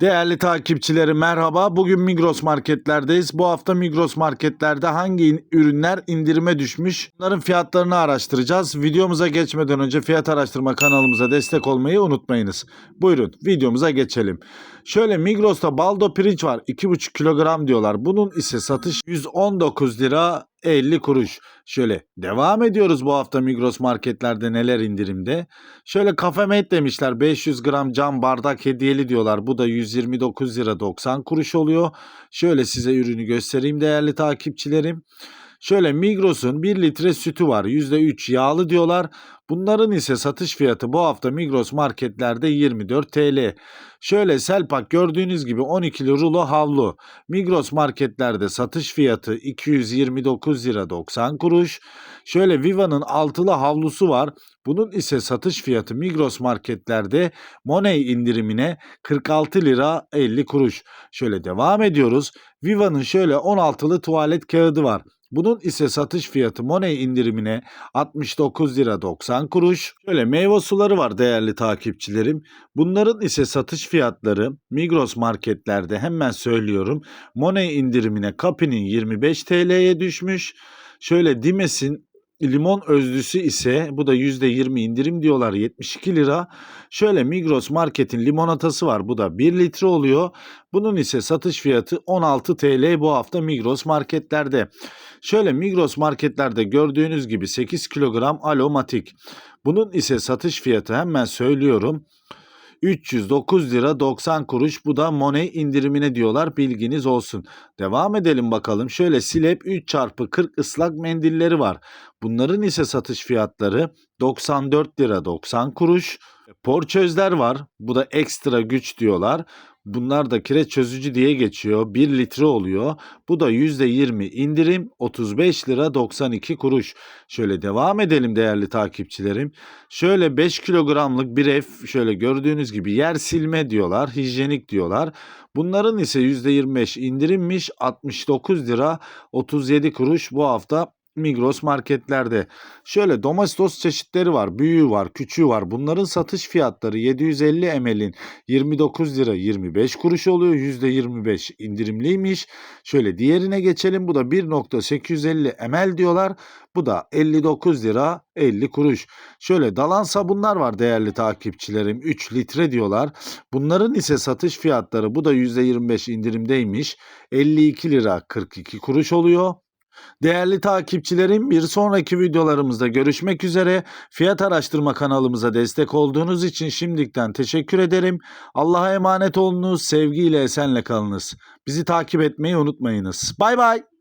Değerli takipçilerim merhaba. Bugün Migros marketlerdeyiz. Bu hafta Migros marketlerde hangi ürünler indirime düşmüş? Bunların fiyatlarını araştıracağız. Videomuza geçmeden önce fiyat araştırma kanalımıza destek olmayı unutmayınız. Buyurun videomuza geçelim. Şöyle Migros'ta baldo pirinç var. 2,5 kilogram diyorlar. Bunun ise satış 119 lira 50 kuruş. Şöyle devam ediyoruz bu hafta Migros marketlerde neler indirimde. Şöyle Cafe Mate demişler 500 gram cam bardak hediyeli diyorlar. Bu da 129 lira 90 kuruş oluyor. Şöyle size ürünü göstereyim değerli takipçilerim. Şöyle Migros'un 1 litre sütü var. %3 yağlı diyorlar. Bunların ise satış fiyatı bu hafta Migros marketlerde 24 TL. Şöyle Selpak gördüğünüz gibi 12'li rulo havlu. Migros marketlerde satış fiyatı 229 lira 90 kuruş. Şöyle Viva'nın altılı havlusu var. Bunun ise satış fiyatı Migros marketlerde Money indirimine 46 lira 50 kuruş. Şöyle devam ediyoruz. Viva'nın şöyle 16'lı tuvalet kağıdı var. Bunun ise satış fiyatı Money indirimine 69 lira 90 kuruş. Şöyle meyve suları var değerli takipçilerim. Bunların ise satış fiyatları Migros marketlerde hemen söylüyorum. Money indirimine Kapi'nin 25 TL'ye düşmüş. Şöyle Dimes'in limon özlüsü ise bu da %20 indirim diyorlar 72 lira. Şöyle Migros marketin limonatası var bu da 1 litre oluyor. Bunun ise satış fiyatı 16 TL bu hafta Migros marketlerde. Şöyle Migros marketlerde gördüğünüz gibi 8 kilogram alomatik. Bunun ise satış fiyatı hemen söylüyorum. 309 lira 90 kuruş bu da Money indirimine diyorlar bilginiz olsun. Devam edelim bakalım. Şöyle Silep 3 çarpı 40 ıslak mendilleri var. Bunların ise satış fiyatları 94 lira 90 kuruş. Porçözler var. Bu da ekstra güç diyorlar. Bunlar da kireç çözücü diye geçiyor. 1 litre oluyor. Bu da %20 indirim 35 lira 92 kuruş. Şöyle devam edelim değerli takipçilerim. Şöyle 5 kilogramlık bir ev şöyle gördüğünüz gibi yer silme diyorlar. Hijyenik diyorlar. Bunların ise %25 indirimmiş 69 lira 37 kuruş bu hafta Migros marketlerde. Şöyle domestos çeşitleri var. Büyüğü var, küçüğü var. Bunların satış fiyatları 750 ml'in 29 lira 25 kuruş oluyor. %25 indirimliymiş. Şöyle diğerine geçelim. Bu da 1.850 ml diyorlar. Bu da 59 lira 50 kuruş. Şöyle dalan sabunlar var değerli takipçilerim. 3 litre diyorlar. Bunların ise satış fiyatları bu da %25 indirimdeymiş. 52 lira 42 kuruş oluyor. Değerli takipçilerim bir sonraki videolarımızda görüşmek üzere. Fiyat araştırma kanalımıza destek olduğunuz için şimdiden teşekkür ederim. Allah'a emanet olunuz, sevgiyle esenle kalınız. Bizi takip etmeyi unutmayınız. Bay bay.